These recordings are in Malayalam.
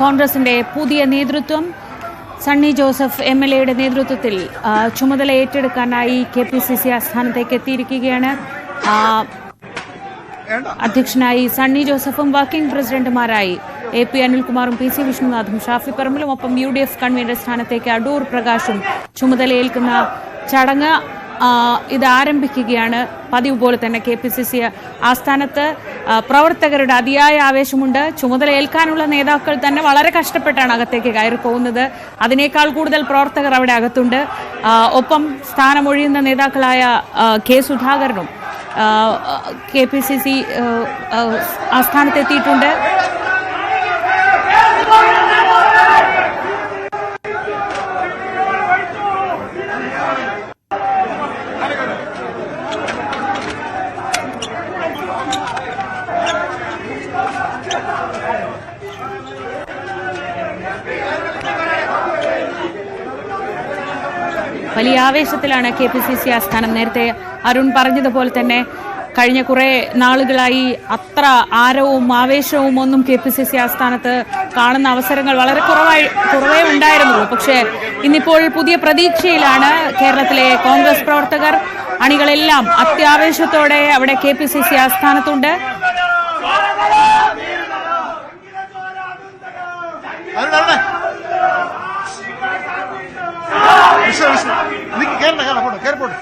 കോൺഗ്രസിന്റെ പുതിയ നേതൃത്വം സണ്ണി ജോസഫ് എം എൽ എയുടെ നേതൃത്വത്തിൽ ചുമതല ഏറ്റെടുക്കാനായി കെ പി സി സി ആസ്ഥാനത്തേക്ക് എത്തിയിരിക്കുകയാണ്. അധ്യക്ഷനായി സണ്ണി ജോസഫും വർക്കിംഗ് പ്രസിഡന്റുമാരായി എ പി അനിൽകുമാറും പി സി വിഷ്ണുനാഥും ഷാഫി പറമ്പിലും ഒപ്പം യു ഡി എഫ് കൺവീനർ സ്ഥാനത്തേക്ക് അടൂർ പ്രകാശും ചുമതലയേൽക്കുന്ന ചടങ്ങ് ആ, ഇത് ആരംഭിക്കുകയാണ്. പതിവ് പോലെ തന്നെ കെ പി സി സി ആസ്ഥാനത്ത് പ്രവർത്തകരുടെ അതിയായ ആവേശമുണ്ട്. ചുമതല ഏൽക്കാനുള്ള നേതാക്കൾ തന്നെ വളരെ കഷ്ടപ്പെട്ടാണ് അകത്തേക്ക് കയറി പോകുന്നത്. അതിനേക്കാൾ കൂടുതൽ പ്രവർത്തകർ അവിടെ അകത്തുണ്ട്. ഒപ്പം സ്ഥാനമൊഴിയുന്ന നേതാക്കളായ കെ സുധാകരനും കെ പി സി സി ആസ്ഥാനത്തെത്തിയിട്ടുണ്ട്. വലിയ ആവേശത്തിലാണ് കെ പി സി സി ആസ്ഥാനം. നേരത്തെ അരുൺ പറഞ്ഞതുപോലെ തന്നെ കഴിഞ്ഞ കുറെ നാളുകളായി അത്ര ആരവും ആവേശവും ഒന്നും കെ പി സി സി ആസ്ഥാനത്ത് കാണുന്ന അവസരങ്ങൾ വളരെ കുറവായി കുറവേ ഉണ്ടായിരുന്നുള്ളൂ. പക്ഷേ ഇന്നിപ്പോൾ പുതിയ പ്രതീക്ഷയിലാണ് കേരളത്തിലെ കോൺഗ്രസ് പ്രവർത്തകർ അണികളെല്ലാം അത്യാവേശത്തോടെ അവിടെ കെ പി സി സി ആസ്ഥാനത്തുണ്ട്. വിഷ്ണു വിഷ്ണു നിക്ക് പോട്ടെ കയറി പോട്ടെ.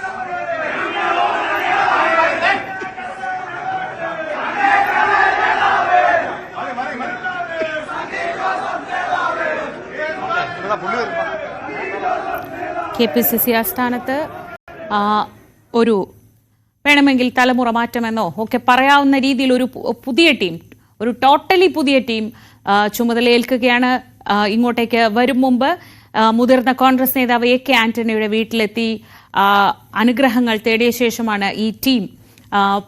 കെ പി സി സി ആസ്ഥാനത്ത് ഒരു വേണമെങ്കിൽ തലമുറ മാറ്റമെന്നോ ഒക്കെ പറയാവുന്ന രീതിയിൽ ഒരു പുതിയ ടീം ഒരു ടോട്ടലി പുതിയ ടീം ചുമതലയേൽക്കുകയാണ് ഇങ്ങോട്ടേക്ക് വരും മുമ്പ്. മുതിർന്ന കോൺഗ്രസ് നേതാവ് എ കെ ആന്റണിയുടെ വീട്ടിലെത്തി അനുഗ്രഹങ്ങൾ തേടിയ ശേഷമാണ് ഈ ടീം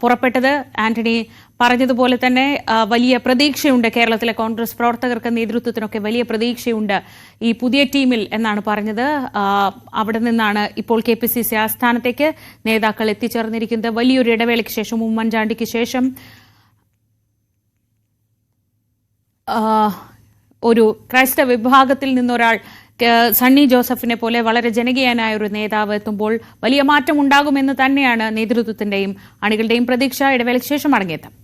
പുറപ്പെട്ടത്. ആന്റണി പറഞ്ഞതുപോലെ തന്നെ വലിയ പ്രതീക്ഷയുണ്ട് കേരളത്തിലെ കോൺഗ്രസ് പ്രവർത്തകർക്ക് നേതൃത്വത്തിനൊക്കെ വലിയ പ്രതീക്ഷയുണ്ട് ഈ പുതിയ ടീമിൽ എന്നാണ് പറഞ്ഞത്. അവിടെ നിന്നാണ് ഇപ്പോൾ കെ പി സി സി ആസ്ഥാനത്തേക്ക് നേതാക്കൾ എത്തിച്ചേർന്നിരിക്കുന്നത്. വലിയൊരു ഇടവേളയ്ക്ക് ശേഷം ഉമ്മൻചാണ്ടിക്ക് ശേഷം ഒരു ക്രൈസ്തവ വിഭാഗത്തിൽ നിന്നൊരാൾ സണ്ണി ജോസഫിനെ പോലെ വളരെ ജനകീയനായ ഒരു നേതാവ് എത്തുമ്പോൾ വലിയ മാറ്റം ഉണ്ടാകുമെന്ന് തന്നെയാണ് നേതൃത്വത്തിന്റെയും അണികളുടെയും പ്രതീക്ഷ. ഇടവേളയ്ക്ക് ശേഷം മടങ്ങിയെത്താം.